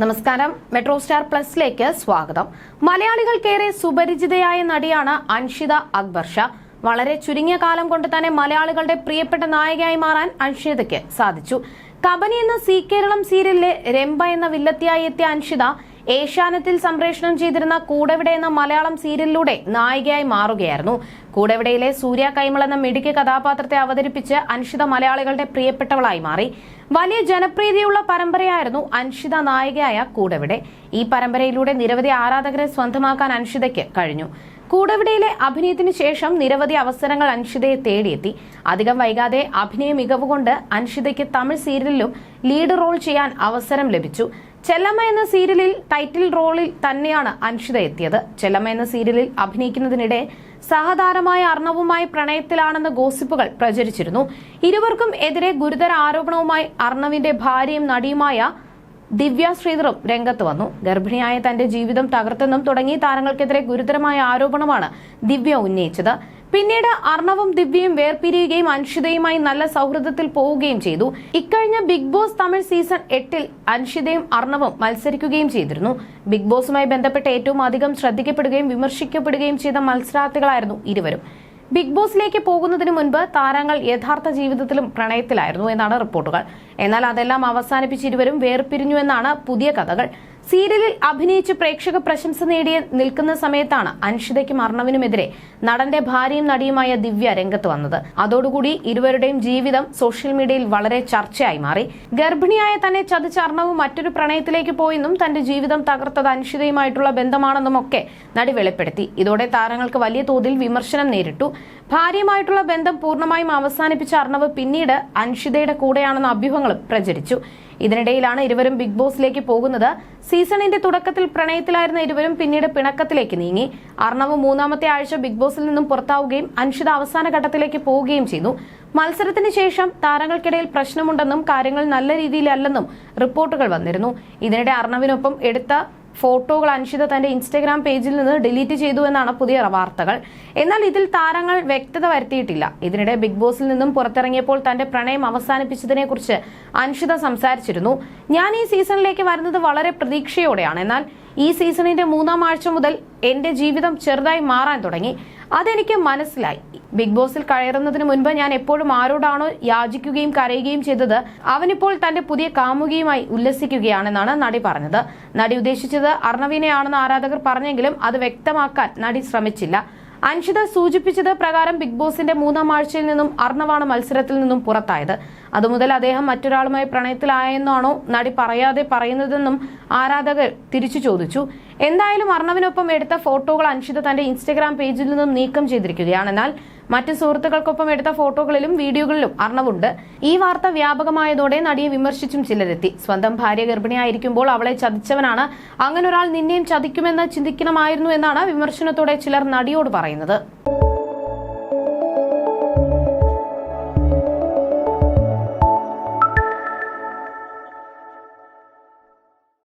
നമസ്കാരം. Metro star പ്ലസിലേക്ക് സ്വാഗതം. മലയാളികൾക്കേറെ സുപരിചിതയായ നടിയാണ് അൻഷിത അക്ബർ ഷാ. വളരെ ചുരുങ്ങിയ കാലം കൊണ്ട് തന്നെ മലയാളികളുടെ പ്രിയപ്പെട്ട നായികയായി മാറാൻ അൻഷിതയ്ക്ക് സാധിച്ചു. കബനി എന്ന സി കേരളം സീരിയലിലെ രംഭ എന്ന വില്ലത്തിയായി എത്തിയ അൻഷിത ഏഷ്യാനെറ്റിൽ സംപ്രേഷണം ചെയ്തിരുന്ന കൂടെവിടെ എന്ന മലയാളം സീരിയലിലൂടെ നായികയായി മാറുകയായിരുന്നു. കൂടെവിടയിലെ സൂര്യ കൈമൾ എന്ന മിടുക്കി കഥാപാത്രത്തെ അവതരിപ്പിച്ച് അൻഷിത മലയാളികളുടെ പ്രിയപ്പെട്ടവളായി മാറി. വലിയ ജനപ്രീതിയുള്ള പരമ്പരയായിരുന്നു അൻഷിത നായികയായ കൂടെവിടെ. ഈ പരമ്പരയിലൂടെ നിരവധി ആരാധകരെ സ്വന്തമാക്കാൻ അൻഷിതയ്ക്ക് കഴിഞ്ഞു. കൂടവിടയിലെ അഭിനയത്തിന് ശേഷം നിരവധി അവസരങ്ങൾ അൻഷിതയെ തേടിയെത്തി. അധികം വൈകാതെ അഭിനയ മികവ് കൊണ്ട് അൻഷിതയ്ക്ക് തമിഴ് സീരിയലിലും ലീഡ് റോൾ ചെയ്യാൻ അവസരം ലഭിച്ചു. ചെല്ലമ്മ എന്ന സീരിയലിൽ ടൈറ്റിൽ റോളിൽ തന്നെയാണ് അൻഷിത എത്തിയത്. ചെല്ലമ്മ എന്ന സീരിയലിൽ അഭിനയിക്കുന്നതിനിടെ സഹതാരമായ അർണവുമായി പ്രണയത്തിലാണെന്ന ഗോസിപ്പുകൾ പ്രചരിച്ചിരുന്നു. ഇരുവർക്കും എതിരെ ഗുരുതര ആരോപണവുമായി അർണവിന്റെ ഭാര്യയും നടിയുമായ ദിവ്യ ശ്രീധറും രംഗത്ത് വന്നു. ഗർഭിണിയായ തന്റെ ജീവിതം തകർത്തെന്നും തുടങ്ങി താരങ്ങൾക്കെതിരെ ഗുരുതരമായ ആരോപണമാണ് ദിവ്യ ഉന്നയിച്ചത്. പിന്നീട് അർണവും ദിവ്യയും വേർപിരിയുകയും അൻഷിതയുമായി നല്ല സൗഹൃദത്തിൽ പോവുകയും ചെയ്തു. ഇക്കഴിഞ്ഞ ബിഗ് ബോസ് തമിഴ് സീസൺ എട്ടിൽ അൻഷിതയും അർണവും മത്സരിക്കുകയും ചെയ്തിരുന്നു. ബിഗ് ബോസുമായി ബന്ധപ്പെട്ട് ഏറ്റവും അധികം ശ്രദ്ധിക്കപ്പെടുകയും വിമർശിക്കപ്പെടുകയും ചെയ്ത മത്സരാർത്ഥികളായിരുന്നു ഇരുവരും. ബിഗ് ബോസിലേക്ക് പോകുന്നതിന് മുൻപ് താരങ്ങൾ യഥാർത്ഥ ജീവിതത്തിലും പ്രണയത്തിലായിരുന്നു എന്നാണ് റിപ്പോർട്ടുകൾ. എന്നാൽ അതെല്ലാം അവസാനിപ്പിച്ച് ഇരുവരും വേർപിരിഞ്ഞു എന്നാണ് പുതിയ കഥകൾ. സീരിയലിൽ അഭിനയിച്ച് പ്രേക്ഷക പ്രശംസ നേടിയ നിൽക്കുന്ന സമയത്താണ് അൻഷിതയ്ക്കും അർണവിനുമെതിരെ നടന്റെ ഭാര്യയും നടിയുമായ ദിവ്യ രംഗത്ത് വന്നത്. അതോടുകൂടി ഇരുവരുടെയും ജീവിതം സോഷ്യൽ മീഡിയയിൽ വളരെ ചർച്ചയായി മാറി. ഗർഭിണിയായ തന്നെ ചതിച്ച അർണവ് മറ്റൊരു പ്രണയത്തിലേക്ക് പോയെന്നും തന്റെ ജീവിതം തകർത്തത് അൻഷിതയുമായിട്ടുള്ള ബന്ധമാണെന്നും ഒക്കെ നടി വെളിപ്പെടുത്തി. ഇതോടെ താരങ്ങൾക്ക് വലിയ തോതിൽ വിമർശനം നേരിട്ടു. ഭാര്യയുമായിട്ടുള്ള ബന്ധം പൂർണമായും അവസാനിപ്പിച്ച അർണവ് പിന്നീട് അൻഷിതയുടെ കൂടെയാണെന്ന അഭ്യൂഹങ്ങളും പ്രചരിച്ചു. ഇതിനിടയിലാണ് ഇരുവരും ബിഗ് ബോസിലേക്ക് പോകുന്നത്. സീസണിന്റെ തുടക്കത്തിൽ പ്രണയത്തിലായിരുന്ന ഇരുവരും പിന്നീട് പിണക്കത്തിലേക്ക് നീങ്ങി. അർണവ് മൂന്നാമത്തെ ആഴ്ച ബിഗ് ബോസിൽ നിന്നും പുറത്താവുകയും അൻഷിത അവസാന ഘട്ടത്തിലേക്ക് പോവുകയും ചെയ്തു. മത്സരത്തിന് ശേഷം താരങ്ങൾക്കിടയിൽ പ്രശ്നമുണ്ടെന്നും കാര്യങ്ങൾ നല്ല രീതിയിലല്ലെന്നും റിപ്പോർട്ടുകൾ വന്നിരുന്നു. ഇതിനിടെ അർണവിനൊപ്പം എടുത്ത ഫോട്ടോകൾ അൻഷിത തന്റെ ഇൻസ്റ്റഗ്രാം പേജിൽ നിന്ന് ഡിലീറ്റ് ചെയ്തു എന്നാണ് പുതിയ വാർത്തകൾ. എന്നാൽ ഇതിൽ താരങ്ങൾ വ്യക്തത വരുത്തിയിട്ടില്ല. ഇതിനിടെ ബിഗ് ബോസിൽ നിന്നും പുറത്തിറങ്ങിയപ്പോൾ തന്റെ പ്രണയം അവസാനിപ്പിച്ചതിനെ കുറിച്ച് അൻഷിത സംസാരിച്ചിരുന്നു. ഞാൻ ഈ സീസണിലേക്ക് വരുന്നത് വളരെ പ്രതീക്ഷയോടെയാണ്. എന്നാൽ ഈ സീസണിന്റെ മൂന്നാം ആഴ്ച മുതൽ എന്റെ ജീവിതം ചെറുതായി മാറാൻ തുടങ്ങി. അതെനിക്ക് മനസ്സിലായി. ബിഗ് ബോസിൽ കയറുന്നതിന് മുൻപ് ഞാൻ എപ്പോഴും ആരോടാണോ യാചിക്കുകയും കരയുകയും ചെയ്തത് അവനിപ്പോൾ തന്റെ പുതിയ കാമുകിയുമായി ഉല്ലസിക്കുകയാണെന്നാണ് നടി പറഞ്ഞത്. നടി ഉദ്ദേശിച്ചത് അർണവിനെയാണെന്ന് ആരാധകർ പറഞ്ഞെങ്കിലും അത് വ്യക്തമാക്കാൻ നടി ശ്രമിച്ചില്ല. അൻഷിത സൂചിപ്പിച്ചത് പ്രകാരം ബിഗ് ബോസിന്റെ മൂന്നാം ആഴ്ചയിൽ നിന്നും അർണവാണ് മത്സരത്തിൽ നിന്നും പുറത്തായത്. അതുമുതൽ അദ്ദേഹം മറ്റൊരാളുമായി പ്രണയത്തിലായെന്നാണോ നടി പറയാതെ പറയുന്നതെന്നും ആരാധകർ തിരിച്ചു ചോദിച്ചു. എന്തായാലും അർണവിനൊപ്പം എടുത്ത ഫോട്ടോകൾ അൻഷിത തന്റെ ഇൻസ്റ്റഗ്രാം പേജിൽ നിന്നും നീക്കം ചെയ്തിരിക്കുകയാണ്. എന്നാൽ മറ്റ് സുഹൃത്തുക്കൾക്കൊപ്പം എടുത്ത ഫോട്ടോകളിലും വീഡിയോകളിലും അർണവുണ്ട്. ഈ വാർത്ത വ്യാപകമായതോടെ നടിയെ വിമർശിച്ചും ചിലരെത്തി. സ്വന്തം ഭാര്യ ഗർഭിണിയായിരിക്കുമ്പോൾ അവളെ ചതിച്ചവനാണ്. അങ്ങനൊരാൾ നിന്നെയും ചതിക്കുമെന്ന് ചിന്തിക്കണമായിരുന്നു എന്നാണ് വിമർശനത്തോടെ ചിലർ നടിയോട് പറയുന്നത്.